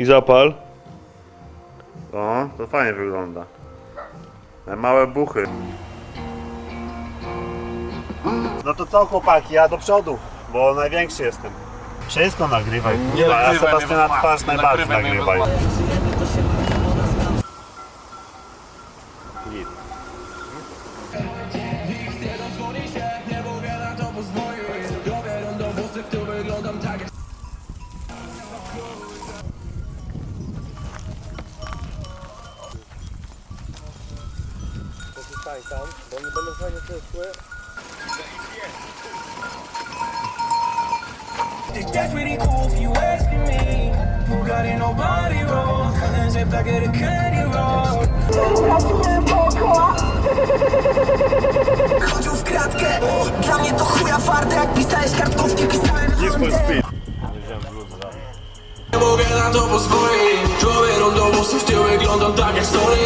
I zapal. O, to fajnie wygląda. E, Małe buchy. No to co chłopaki, ja do przodu, bo największy jestem. Wszystko nagrywaj. Nie a Sebastiana twarz najbardziej nagrywaj. Chodził w kratkę. Dla mnie to chuja farta, jak pisałeś kartkówki, pisałem Nie mogę na to pozwolić. Człowiek rondo włosów w tył wyglądam tak jak story.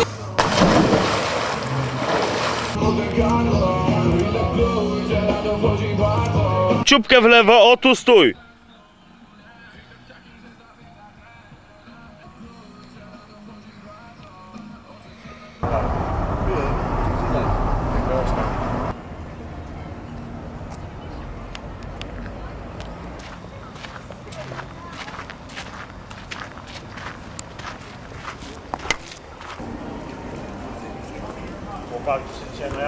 Ciupkę w lewo, o tu stój.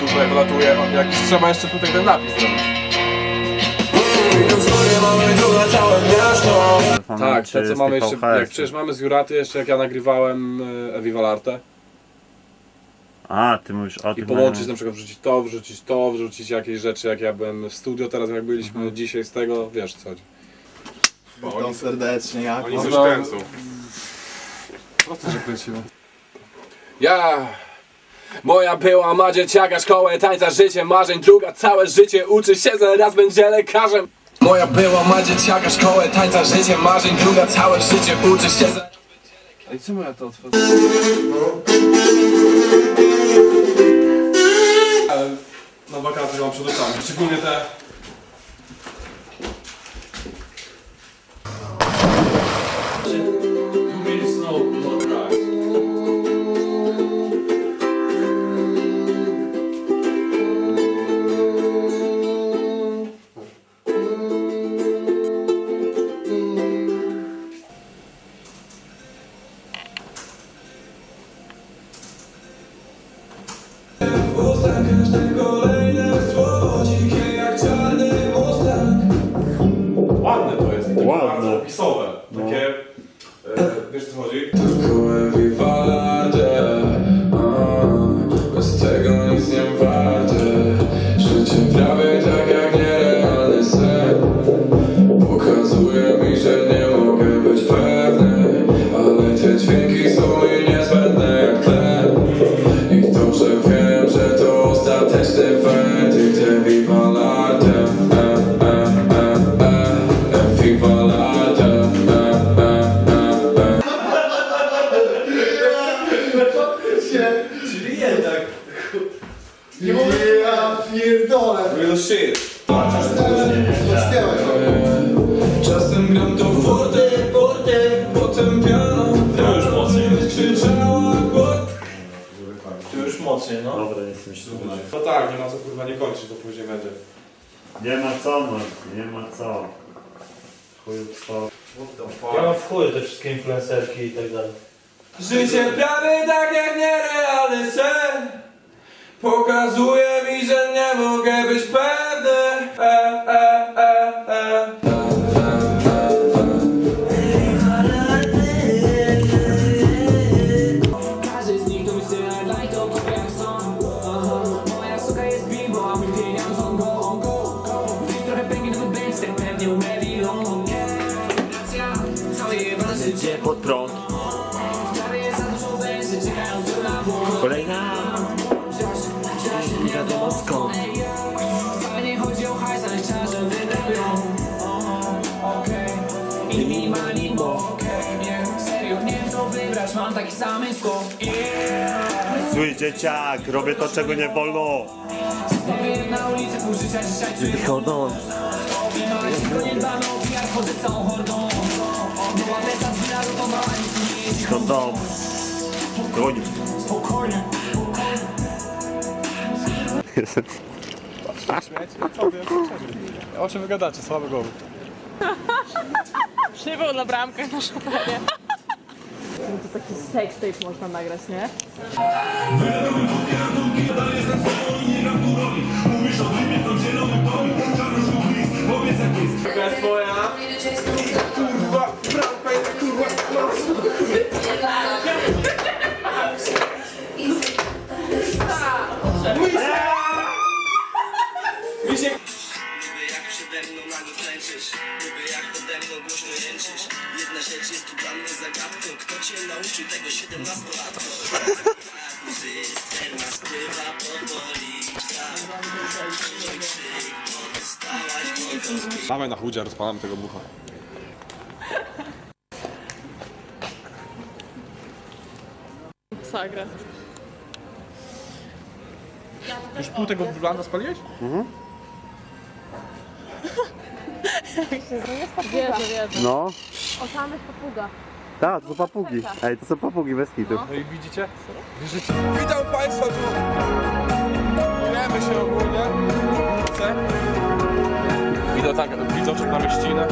Tutaj wylatuje, o, jakiś trzeba jeszcze tutaj ten napis zrobić. Tak, te co mamy jeszcze, jak przecież mamy z Juraty jeszcze jak ja nagrywałem e, Ewi Valarte A, ty mówisz o i tym. połączyć na przykład wrzucić to, wrzucić to, wrzucić jakieś rzeczy jak ja byłem w studio teraz jak byliśmy dzisiaj z tego, wiesz co chodzi. Witam serdecznie, jak Oni coś kręcą. Prosto się kręciło. Ja! Moja była ma dzieciaka, szkołę tańca, życie marzeń Druga całe życie uczy się, zaraz będzie lekarzem Moja była ma dzieciaka, szkołę tańca, życie marzeń Druga całe życie uczy się za... Ej, czemu ja to otworzyłem? Na wakacje mam przed oczami, szczególnie te... jednak. Nie mogę. Ja pierdolę. No Real shit. Czasem gram to forte, forte, potem piano. To już mocniej. To już mocniej, no. Dobra, nie mi się tak, nie ma co kurwa nie kończyć, to później będzie. Nie ma co, no, nie ma co. Chuj, co. Ja mam w chuj te wszystkie influencerki i tak dalej. Życie prawie tak jak nierealny sen. Pokazuje mi, że nie mogę być pewny Zły dzieciak, robię to czego nie wolno. Wychodzą Tylko nie dbamy o czym wy gadacie? Słaby głowy. Przybył na bramkę na szopanie. To taki sex tape można nagrać, nie? Taka jest moja Kurwa, bramka jest kurwa Lubię nago klęczysz Lubię jak pode mną głośno jęczysz Jedna rzecz jest tu dla mnie zagadką Kto cię nauczył tego 17 latko? Cysterna spływa powoli mój krzyk Pozostałaś wodą Dawaj na chudzie, rozpalam tego bucha. Sagra. Już pół tego blanda spaliłeś? Wierzę, wierzę. No, O, tam jest papuga. tak, to są papugi. Ej, to są papugi bez hitu. No i widzicie? Witam Państwa tu. Budujemy się ogólnie. Chcę. Widzę tak, widoczek na mieścinę.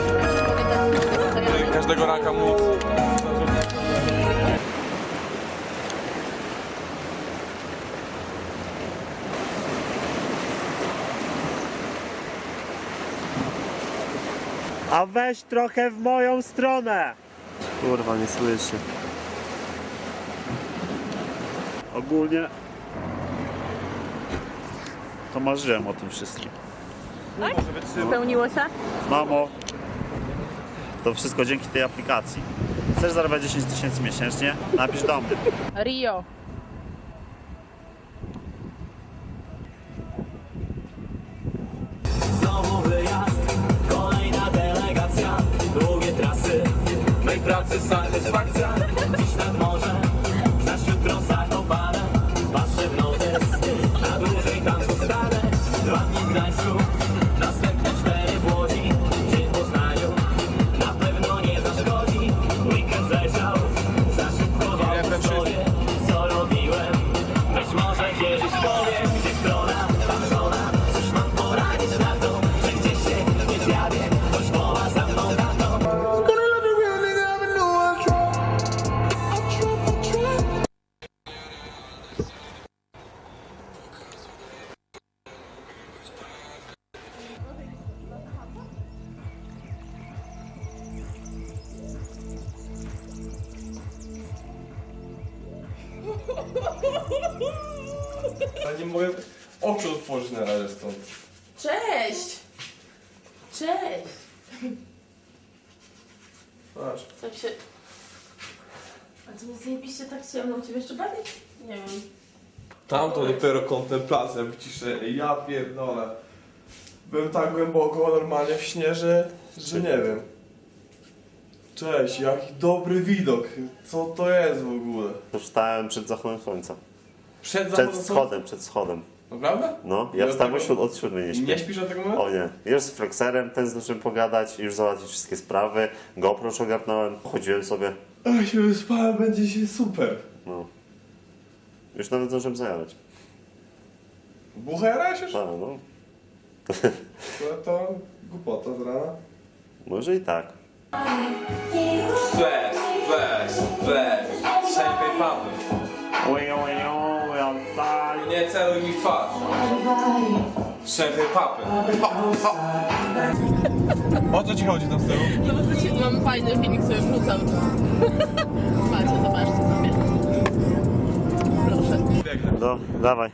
Każdego ranka móc. A weź trochę w moją stronę! Kurwa, nie słyszy. Ogólnie to marzyłem o tym wszystkim. Spełniło się? Mamo, to wszystko dzięki tej aplikacji. Chcesz zarabiać 10 tysięcy miesięcznie? Napisz do mnie. Rio. Schwarze Sahne, Schwarze, nicht mehr Mausern. Cześć! Patrz. Tak się... A to nie zajebiście tak ciemno, ciebie jeszcze bardziej? Nie wiem. Tam to dopiero kontemplacja, wyciszenie. Ja pierdolę. Byłem tak głęboko normalnie w śnie, że, że nie wiem. Cześć, jaki dobry widok. Co to jest w ogóle? Wstałem przed zachodem słońca. Przed, Przed zachodem wschodem, przed wschodem. Naprawdę? No, ja wstałem od tego- od siódmej nie śpię. nie śpisz od tego momentu? O nie. Już z Flexerem ten zacząłem pogadać, już załatwić wszystkie sprawy. GoPro ogarnąłem, chodziłem sobie. Ach, się wyspałem, będzie się super. No. Już nawet zdążyłem zajadać. Buchę jarałeś już? A, no. To, to głupota z rana. Może i tak. Flash, Twarz. Champagne papy. O co ci chodzi tam z tyłu? No bo wiecie, mam fajny filmik sobie wrzucam. Macie, zobaczcie sobie. Proszę. No, dawaj.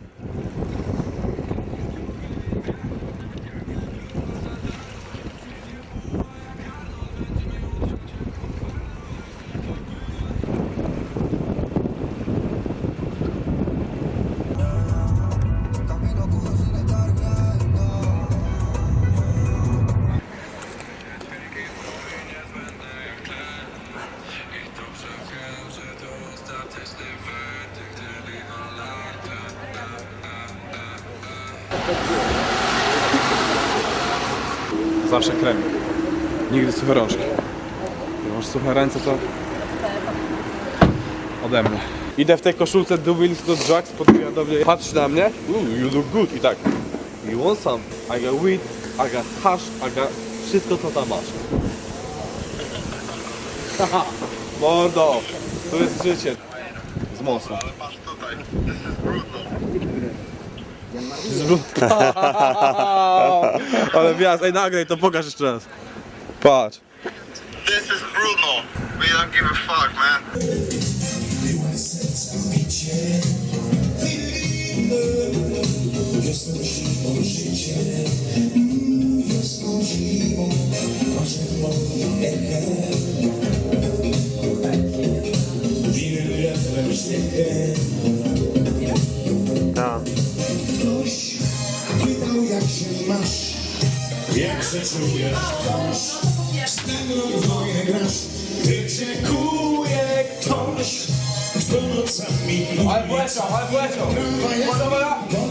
Zawsze krem. Nigdy suche rączki. Jak masz suche ręce, to ode mnie. Idę w tej koszulce Do Wheels do Drugs, podbija do mnie. Patrz na mnie. Ooh, you look good. I tak. You want some? I got weed, I got hash, I got wszystko co tam masz. Haha, mordo. To jest życie. Z mocno. Z brudno. Ale wjazd, ej nagraj to, pokaż jeszcze raz. Patrz. This is Bruno. We don't give a fuck, man. Tak. czuje ktoś Z tym dwoje grasz Wyczekuje ktoś Kto nocami Chodź w lecą, chodź?